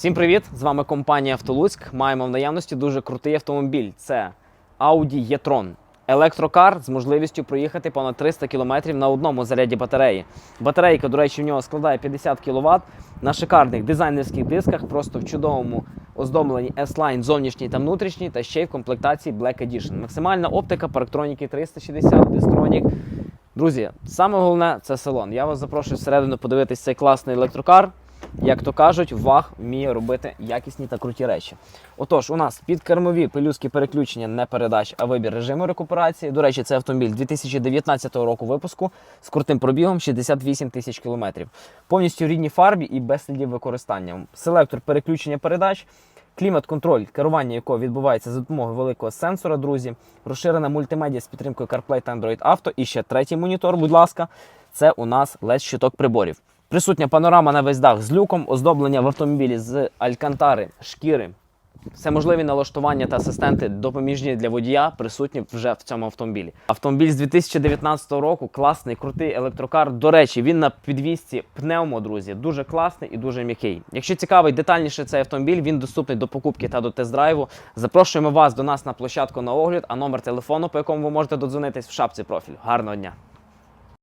Всім привіт! З вами компанія Автолуцьк. Маємо в наявності дуже крутий автомобіль. Це Audi e-tron. Електрокар з можливістю проїхати понад 300 км на одному заряді батареї. Батарейка, до речі, в нього складає 50 кВт на шикарних дизайнерських дисках, просто в чудовому оздобленні S-Line зовнішній та внутрішній, та ще й в комплектації Black Edition. Максимальна оптика парктроніки 360, дистронік. Друзі, саме головне це салон. Я вас запрошую всередину подивитись цей класний електрокар. Як то кажуть, ВАГ вміє робити якісні та круті речі. Отож, у нас підкермові пелюстки переключення не передач, а вибір режиму рекуперації. До речі, це автомобіль 2019 року випуску з крутим пробігом 68 тисяч кілометрів. Повністю в рідній фарбі і без слідів використання. Селектор переключення передач. Клімат-контроль, керування якого відбувається за допомогою великого сенсора, друзі, розширена мультимедіа з підтримкою CarPlay та Android Auto. І ще третій монітор, будь ласка, це у нас led щиток приборів. Присутня панорама на весь дах з люком, оздоблення в автомобілі з алькантари, шкіри. Все можливі налаштування та асистенти допоміжні для водія присутні вже в цьому автомобілі. Автомобіль з 2019 року класний, крутий електрокар. До речі, він на підвісці пневмо, друзі, дуже класний і дуже м'який. Якщо цікавий детальніше цей автомобіль, він доступний до покупки та до тест-драйву. Запрошуємо вас до нас на площадку на огляд, а номер телефону, по якому ви можете додзвонитись в шапці профілю. Гарного дня!